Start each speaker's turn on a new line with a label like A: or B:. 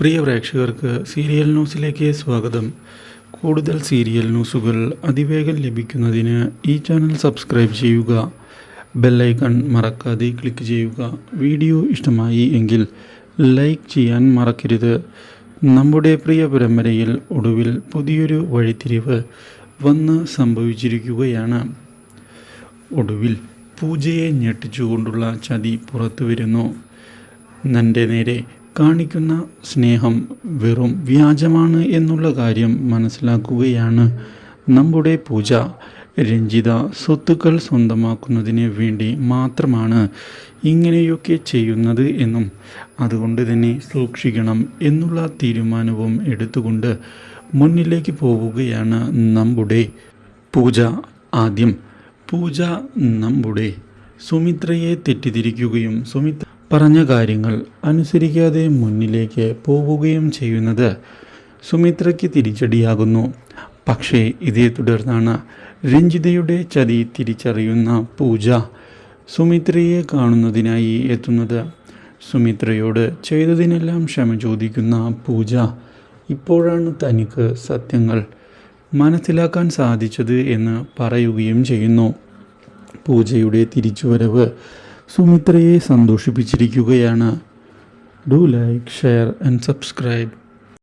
A: പ്രിയ പ്രേക്ഷകർക്ക് സീരിയൽ ന്യൂസിലേക്ക് സ്വാഗതം. കൂടുതൽ സീരിയൽ ന്യൂസുകൾ അതിവേഗം ലഭിക്കുന്നതിന് ഈ ചാനൽ സബ്സ്ക്രൈബ് ചെയ്യുക. ബെല്ലൈക്കൺ മറക്കാതെ ക്ലിക്ക് ചെയ്യുക. വീഡിയോ ഇഷ്ടമായി എങ്കിൽ ലൈക്ക് ചെയ്യാൻ മറക്കരുത്. നമ്മുടെ പ്രിയ പരമ്പരയിൽ ഒടുവിൽ പുതിയൊരു വഴിത്തിരിവ് വന്ന് സംഭവിച്ചിരിക്കുകയാണ്. ഒടുവിൽ പൂജയെ ഞെട്ടിച്ചുകൊണ്ടുള്ള ചതി പുറത്തു വരുന്നു. നന്റെ നേരെ കാണിക്കുന്ന സ്നേഹം വെറും വ്യാജമാണ് എന്നുള്ള കാര്യം മനസ്സിലാക്കുകയാണ് നമ്മുടെ പൂജ. രഞ്ജിത സ്വത്തുക്കൾ സ്വന്തമാക്കുന്നതിന് വേണ്ടി മാത്രമാണ് ഇങ്ങനെയൊക്കെ ചെയ്യുന്നത് എന്നും അതുകൊണ്ട് തന്നെ സൂക്ഷിക്കണം എന്നുള്ള തീരുമാനവും എടുത്തുകൊണ്ട് മുന്നിലേക്ക് പോവുകയാണ് നമ്മുടെ പൂജ. ആദ്യം പൂജ നമ്മുടെ സുമിത്രയെ തെറ്റിദ്ധരിക്കുകയും സുമിത്ര പറഞ്ഞ കാര്യങ്ങൾ അനുസരിക്കാതെ മുന്നിലേക്ക് പോവുകയും ചെയ്യുന്നത് സുമിത്രയ്ക്ക് തിരിച്ചടിയാകുന്നു. പക്ഷേ ഇതേ തുടർന്നാണ് രഞ്ജിതയുടെ ചതി തിരിച്ചറിയുന്ന പൂജ സുമിത്രയെ കാണുന്നതിനായി എത്തുന്നത്. സുമിത്രയോട് ചെയ്തതിനെല്ലാം ക്ഷമ ചോദിക്കുന്ന പൂജ ഇപ്പോഴാണ് തനിക്ക് സത്യങ്ങൾ മനസ്സിലാക്കാൻ സാധിച്ചത് എന്ന് പറയുകയും ചെയ്യുന്നു. പൂജയുടെ തിരിച്ചുവരവ് സുമിത്രയെ സന്തോഷിപ്പിച്ചിരിക്കുകയാണ്. Do like share and subscribe.